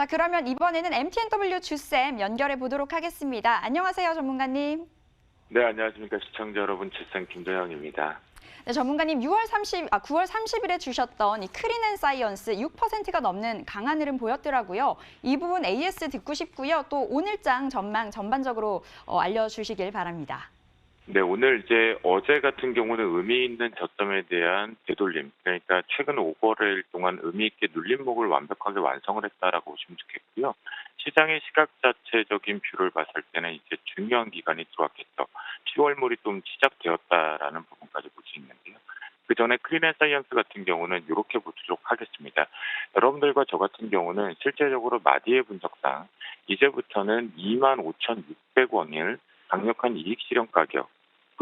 자, 그러면 이번에는 MTNW 주쌤 연결해 보도록 하겠습니다. 안녕하세요, 전문가님. 네, 안녕하십니까. 시청자 여러분, 재생 김도영입니다. 네, 전문가님 6월 30, 아, 9월 30일에 주셨던 이 크리넨 사이언스 6%가 넘는 강한 흐름 보였더라고요. 이 부분 AS 듣고 싶고요. 또 오늘장 전망 전반적으로 어, 알려주시길 바랍니다. 네, 오늘 이제 어제 같은 경우는 의미 있는 저점에 대한 되돌림, 그러니까 최근 5거래일 동안 의미 있게 눌림목을 완벽하게 완성을 했다라고 보시면 좋겠고요. 시장의 시각 자체적인 뷰를 봤을 때는 이제 중요한 기간이 들어왔겠죠. 10월물이 좀 시작되었다라는 부분까지 볼 수 있는데요. 그 전에 크리넨 사이언스 같은 경우는 이렇게 보도록 하겠습니다. 여러분들과 저 같은 경우는 실제적으로 마디의 분석상 이제부터는 25,600원을 강력한 이익 실현 가격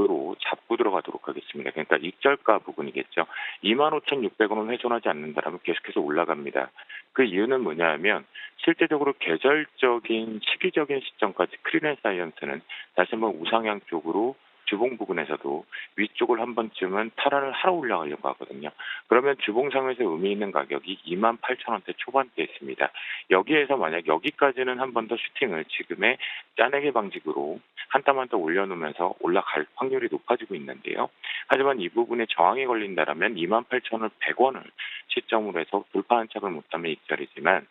으로 잡고 들어가도록 하겠습니다. 그러니까 익절가 부분이겠죠. 25,600원은 훼손하지 않는다라면 계속해서 올라갑니다. 그 이유는 뭐냐하면 실제적으로 계절적인 시기적인 시점까지 크리넨 사이언스는 다시 한번 우상향 쪽으로 주봉 부분에서도 위쪽을 한 번쯤은 탈환을 하러 올라가려고 하거든요. 그러면 주봉상에서 의미 있는 가격이 28,000원대 초반대에 있습니다. 여기에서 만약 여기까지는 한 번 더 슈팅을 지금의 짜내기 방식으로 한 땀 한 땀 올려놓으면서 올라갈 확률이 높아지고 있는데요. 하지만 이 부분에 저항이 걸린다라면 28,100원을 시점으로 해서 돌파 한착을 못하면 익절이지만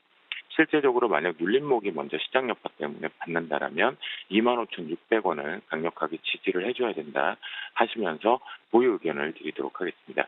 실제적으로 만약 눌림목이 먼저 시장 여파 때문에 받는다라면 25,600원을 강력하게 지지를 해줘야 된다 하시면서 보유 의견을 드리도록 하겠습니다.